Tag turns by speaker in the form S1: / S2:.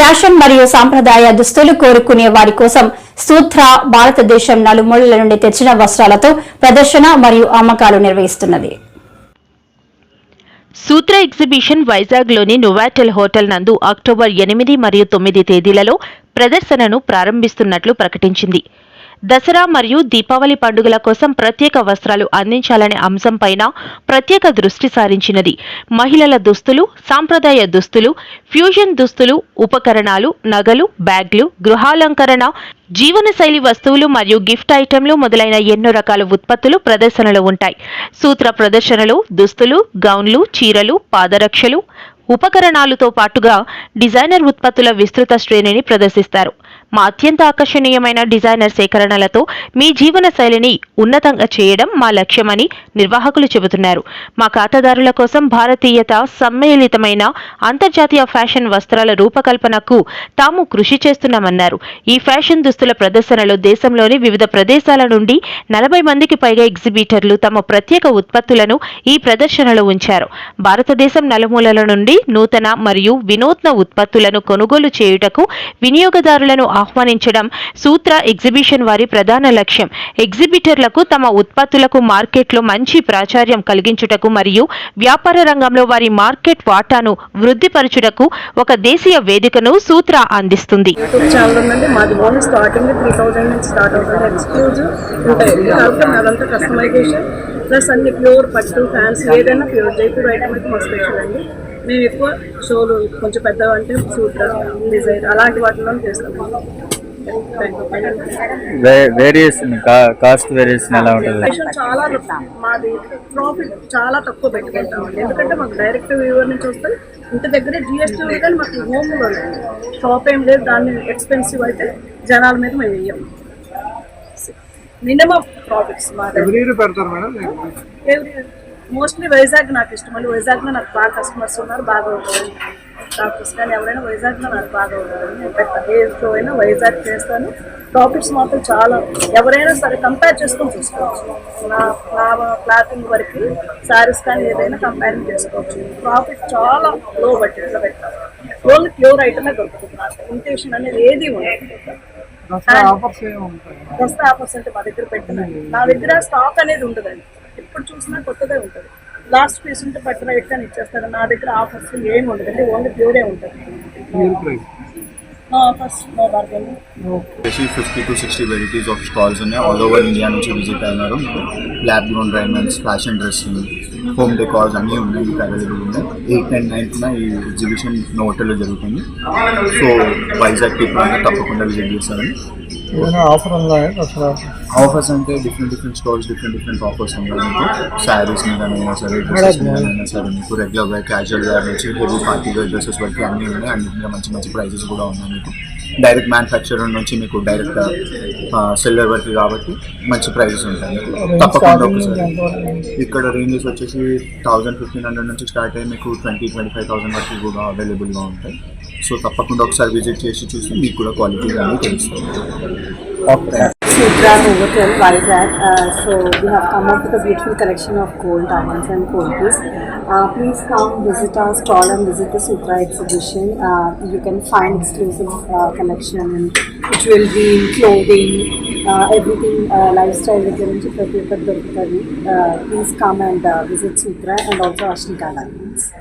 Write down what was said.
S1: Fashion మరియు సాంప్రదాయ దుస్తులు కోరుకునే వారి కోసం సూత్ర భారతదేశం నలుమూలల నుండి తెచ్చిన వస్త్రాలతో ప్రదర్శన మరియు అమ్మకాలు నిర్వహిస్తున్నది.
S2: సూత్ర ఎగ్జిబిషన్ వైజాగ్లోని నువాటెల్ హోటల్ నందు అక్టోబర్ ఎనిమిది మరియు తొమ్మిది తేదీలలో ప్రదర్శనను ప్రారంభిస్తున్నట్లు ప్రకటించింది. దసరా మరియు దీపావళి పండుగల కోసం ప్రత్యేక వస్త్రాలు అందించాలనే అంశంపైన ప్రత్యేక దృష్టి సారించినది. మహిళల దుస్తులు సాంప్రదాయ దుస్తులు ఫ్యూజన్ దుస్తులు ఉపకరణాలు నగలు బ్యాగ్లు గృహాలంకరణ జీవనశైలి వస్తువులు మరియు గిఫ్ట్ ఐటెంలు మొదలైన ఎన్నో రకాల ఉత్పత్తులు ప్రదర్శనలో ఉంటాయి. సూత్ర ప్రదర్శనలు దుస్తులు గౌన్లు చీరలు పాదరక్షలు ఉపకరణాలతో పాటుగా డిజైనర్ ఉత్పత్తుల విస్తృత శ్రేణిని ప్రదర్శిస్తారు. మా అత్యంత ఆకర్షణీయమైన డిజైనర్ సేకరణలతో మీ జీవన శైలిని ఉన్నతంగా చేయడం మా లక్ష్యమని నిర్వాహకులు చెబుతున్నారు. మా ఖాతాదారుల కోసం భారతీయత సమ్మేళితమైన అంతర్జాతీయ ఫ్యాషన్ వస్త్రాల రూపకల్పనకు తాము కృషి చేస్తున్నామన్నారు. ఈ ఫ్యాషన్ దుస్తుల ప్రదర్శనలో దేశంలోని వివిధ ప్రదేశాల నుండి నలభై మందికి పైగా ఎగ్జిబిటర్లు తమ ప్రత్యేక ఉత్పత్తులను ఈ ప్రదర్శనలో ఉంచారు. భారతదేశం నలుమూలల నుండి నూతన మరియు వినూత్న ఉత్పత్తులను కొనుగోలు చేయుటకు వినియోగదారులను ఆహ్వానించడం సూత్ర ఎగ్జిబిషన్ వారి ప్రధాన లక్ష్యం. ఎగ్జిబిటర్లకు తమ ఉత్పత్తులకు మార్కెట్లో మంచి ప్రాచుర్యం కలిగించుటకు మరియు వ్యాపార రంగంలో వారి మార్కెట్ వాటాను వృద్ధిపరచుటకు ఒక దేశీయ వేదికను సూత్ర అందిస్తుంది.
S3: ప్లస్ అన్ని ప్యూర్ పట్టు ఫ్యాన్స్ ఏదైనా ప్యూర్ జైపూర్ ఐటమ్ అయితే మా స్పెషల్ అండి. మేము ఎక్కువ షోలు కొంచెం పెద్దగా అంటే సూత్ర డిజైన్ అలాంటి వాటిలో చేస్తాం.
S4: వేరియేషన్ కాస్ట్ వేరియేషన్ ఎలా ఉంటుంది?
S3: చాలా మాది ప్రాఫిట్ చాలా తక్కువ పెట్టుకుంటామండి ఎందుకంటే మాకు డైరెక్ట్ వ్యూవర్ నుంచి వస్తే ఇంటి దగ్గరే జిఎస్టీ కానీ మాకు హోమ్ షాప్ ఏం లేదు దాన్ని ఎక్స్పెన్సివ్ అయితే జనాల మీద మేము వెయ్యం. మినిమం ప్రాఫిట్స్ మా
S5: పెడతారు మేడం?
S3: ఎవ్రీ మోస్ట్లీ వైజాగ్ నాకు ఇష్టం. అండి వైజాగ్లో నాకు బాగా కస్టమర్స్ ఉన్నారు బాగా అవుతారు డాక్టర్స్ కానీ ఎవరైనా వైజాగ్లో నాకు బాగా అవుతారు నేను పెద్ద ఏ షో అయినా వైజాగ్ చేస్తాను. ప్రాఫిట్స్ మాత్రం చాలా ఎవరైనా సరే కంపేర్ చేసుకొని చూసుకోవచ్చు. నా నా క్లాతింగ్ వరకు శారీస్ కానీ ఏదైనా కంపేరింగ్ చేసుకోవచ్చు. ప్రాఫిట్ చాలా లో బడ్జెట్లో పెట్టాలి ఓన్లీ ప్యూర్ ఐటమే దొరుకుతుంది నాకు. ఇమిటేషన్ అనేది ఏది ఉండదు.
S5: దసరా ఆఫర్స్
S3: అంటే మా దగ్గర పెట్టినండి నా దగ్గర స్టాక్ అనేది ఉండదండి. ఎప్పుడు చూసినా కొత్తదే ఉంటుంది. లాస్ట్ పీస్ ఉంటే పట్టు రేట్ కానీ ఇచ్చేస్తారు. నా దగ్గర ఆఫర్స్ ఏమి ఉండదండి ఓన్లీ ప్యూరే ఉంటుంది.
S6: Fifty to sixty varieties of stalls ఉన్నాయి. ఆల్ ఓవర్ ఇండియా నుంచి విజిట్ అయినారు. Lab grown Raymonds fashion dressing home decors అన్నీ ఉన్నాయి. మీకు అవైలబుల్ ఉన్నాయి. ఎయిట్ అండ్ నైన్త్న ఈ ఎగ్జిబిషన్ హోటల్లో జరుగుతుంది. సో వైజాగ్ పీపుల్ తప్పకుండా విజిట్ చేస్తారని.
S5: ఏదైనా ఆఫర్ ఉందా దసరా
S6: ఆఫర్స్ అంటే different different stalls different different offers ఉన్నాయి మీకు. శారీస్ మీదనైనా సరే డ్రెస్సెస్ మీదనైనా సరే మీకు రెగ్యులర్ వేర్ క్యాజువల్ వేర్ నుంచి హెవీ పార్టీ వేర్ డ్రెస్సెస్ వరకు అన్నీ ఉన్నాయి. అండ్ ఇంకా మంచి మంచి ప్రైజెస్ కూడా ఉన్నాయి మీకు. డైరెక్ట్ మ్యానుఫ్యాక్చరర్ నుంచి మీకు డైరెక్ట్ సెల్లర్ వరకు కాబట్టి మంచి ప్రైజెస్ ఉంటాయి. తప్పకుండా ఒకసారి. ఇక్కడ రేంజెస్ వచ్చేసి థౌజండ్ ఫిఫ్టీన్ హండ్రెడ్ నుంచి స్టార్ట్ అయ్యి మీకు ట్వంటీ ట్వంటీ ఫైవ్ థౌసండ్ వరకు కూడా అవైలబుల్గా ఉంటాయి. సో తప్పకుండా ఒకసారి విజిట్ చేసి చూసి మీకు కూడా క్వాలిటీ అనేది తెలుస్తుంది.
S7: Raj Overton, Vizag. Uh, so we have come up with a beautiful collection of gold diamonds and gold pieces. Uh, please come visit our stall and visit the Sutra exhibition. Uh, you can find exclusive uh, collection which will be clothing, uh, everything uh, lifestyle relevant to Pratyupat Please come and uh, visit Sutra and also Ashnika Diamonds.